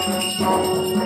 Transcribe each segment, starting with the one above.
Música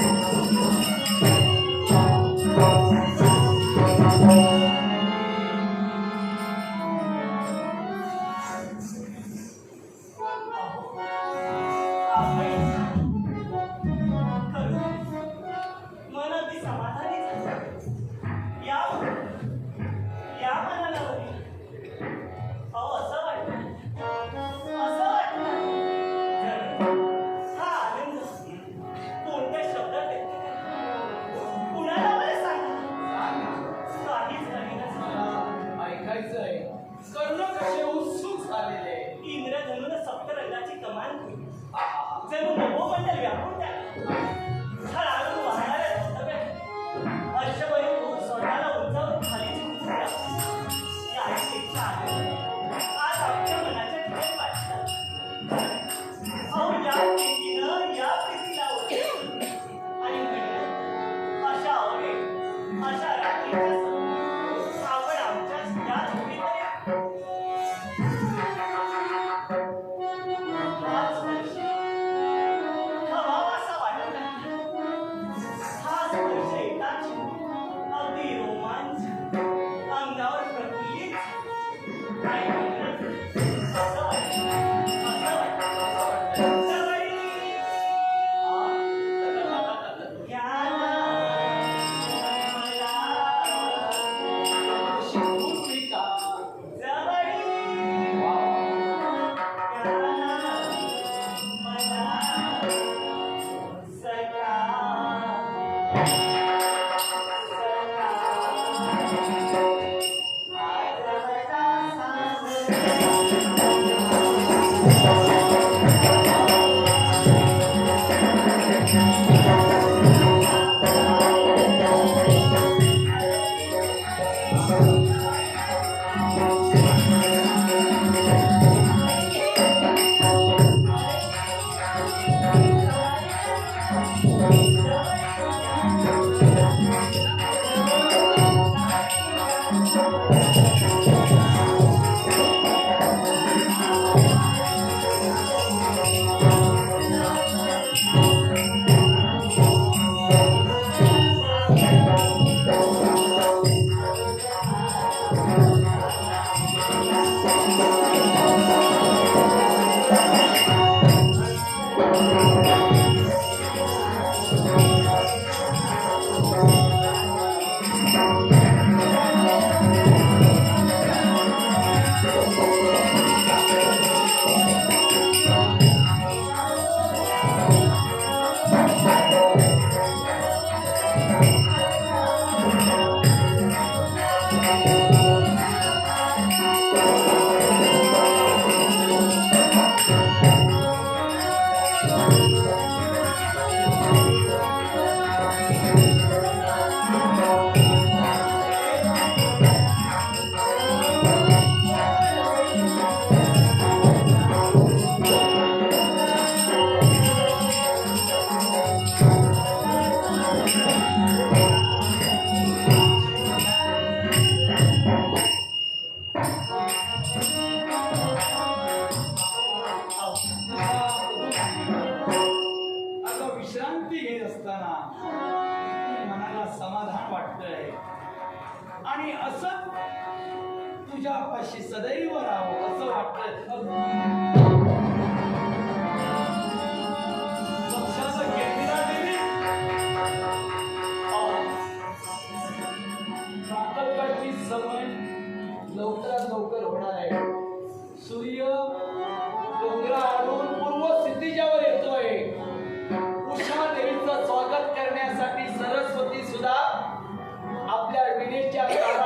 आणि असं सदैव राहावं असं लवकरात लवकर होणार आहे सूर्य डोंगरावरून पूर्व सिद्धीच्यावर येतोय उषा देवीचं स्वागत करण्यासाठी Yeah.